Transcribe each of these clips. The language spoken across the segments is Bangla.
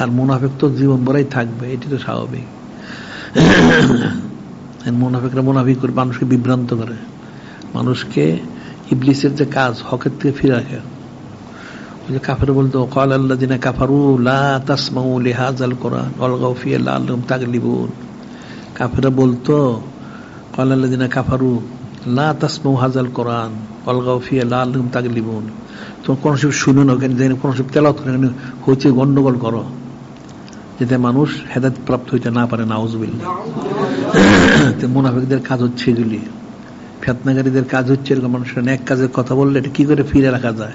আর মুনাফেক তো জীবন ভরাই থাকবে, এটি তো স্বাভাবিক। মুনাফেকরা মুনাফিক করে, মানুষকে বিভ্রান্ত করে। মানুষকে ইবলিসের যে কাজ, হকের থেকে ফিরে রাখে ওই যে কাফের বলতো কল আল্লাহ দিনা কাফারু লা তাসমাউ লিহাজাল কোরআন অলগাও ফিয়া লাল্লাহুম তাগলিবুন। কাফেরা বলতো কল আল্লাহ দিনা কাফারু লা তাসমাউ হাজাল কোরআন অলগাও ফিয়া লাল্লাহুম তাগলিবুন। তোমার কোন সব শুনো না কেন? সব তেলাওয়াত করে হইছে গন্ডগোল করো। যাতে মানুষ হেদায়ত প্রাপ্ত হইতে না পারে নাউজবিল্লা মুনাফিকদের কাজ হচ্ছে এগুলি। ফেতনাগারীদের কাজ হচ্ছে এরকম মানুষের এক কাজের কথা বললে এটা কি করে ফিরে রাখা যায়?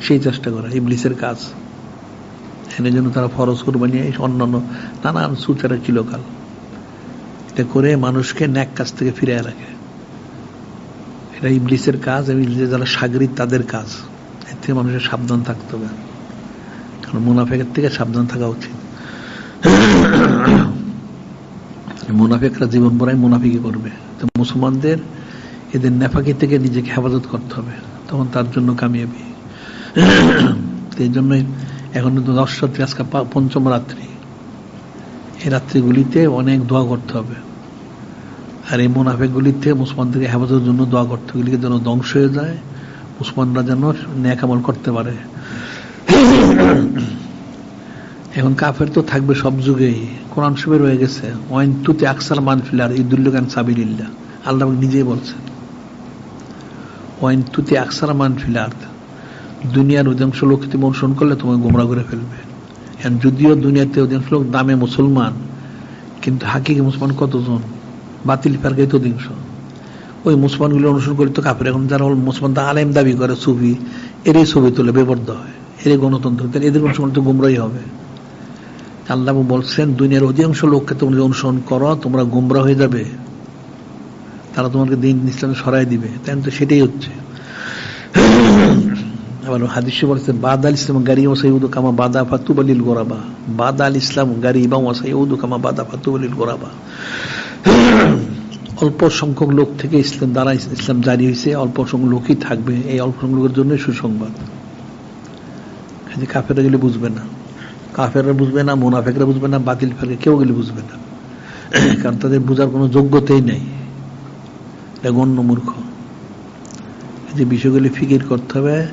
সেই চেষ্টা করা, ইবলিসের কাজ। এর জন্য তারা ফরজ কোরবানি অন্যান্য নানান সুচারা চিলকাল এটা করে মানুষকে ন্যাক কাজ থেকে ফিরে রাখে। এটা ইবলিসের কাজ, এবং ইবলিসের যারা সাগরিক তাদের কাজ। এর থেকে মানুষের সাবধান থাকতে হবে। কারণ মুনাফেকের থেকে সাবধান থাকা উচিত। মুনাফেকরা জীবন ভরাই মুনাফিকি করবে। তো মুসলমানদের এদের নেফাকি থেকে নিজেকে হেফাজত করতে হবে। তখন তার জন্য কামিয়াবি। এই জন্যই এখন কিন্তু দশ রাত্রি আজকে পঞ্চম রাত্রি। এই রাত্রিগুলিতে অনেক দোয়া করতে হবে। আর এই মুনাফেকগুলিতে মুসলমানদেরকে হেফাজতের জন্য দোয়া করতে হবে। যেন ধ্বংস হয়ে যায়, মুসলমানরা যেন ন্যাক আমল করতে পারে। এখন কাফের তো থাকবে সব যুগেই। কোরআন শরীফে রয়ে গেছে, ওয়াইন তুতে আকসার মানফিলার ইদুল্লুকান সাবিরিল্লা আল্লাহ নিজেই বলছেন, ওয়াইন তুতে আকসার মানফিলার দুনিয়ার অধিকাংশ লোক তুমি অনুসরণ করলে তোমাকে গোমরা করে ফেলবে। যদিও দুনিয়াতে অধিকাংশ লোক দামে মুসলমান, কিন্তু হাকিকে মুসলমান কতজন? বাতিল ফেরকাই তো অধিকাংশ। ওই মুসলমানগুলো অনুসরণ করে তো কাপড় এখন যারা মুসলমান তা আলেম দাবি করে ছবি এরই ছবি তুলে বেবর্দ হয়। এরই গণতন্ত্র। এদের অনুসরণ তো গুমরাই হবে। আল্লাহ বলছেন, দুনিয়ার অধিকাংশ লোককে তোমরা অনুসরণ করো, তোমরা গুমরা হয়ে যাবে। তারা তোমাকে দিন ইসলামে সরাই দিবে। তাই তো সেটাই হচ্ছে। আবার হাদিসে বলছে বাদ আল ইসলাম গাড়ি ওসাইউদু কামা বাদা ফাতুবালিল গোরাবা। বাদ আল ইসলাম গাড়ি বা ওসাইউদু কামা বাদা ফাতুবালিল গোরাবা। অল্প সংখ্যক লোক থেকে ইসলাম দ্বারা ইসলাম জারি হয়েছে, অল্প সংখ্যক লোকই থাকবে। এই অল্প সংখ্যক লোকের জন্য সুসংবাদ কাফেরা গেলে বুঝবে না। কাফেররা বুঝবে না, মোনাফেকরা বুঝবে না, বাতিল ফেলে কেউ গেলে বুঝবে না। কারণ তাদের বোঝার কোনো যোগ্যতাই নেই। গণ্য মূর্খ। যে বিষয়গুলি ফিকির করতে হবে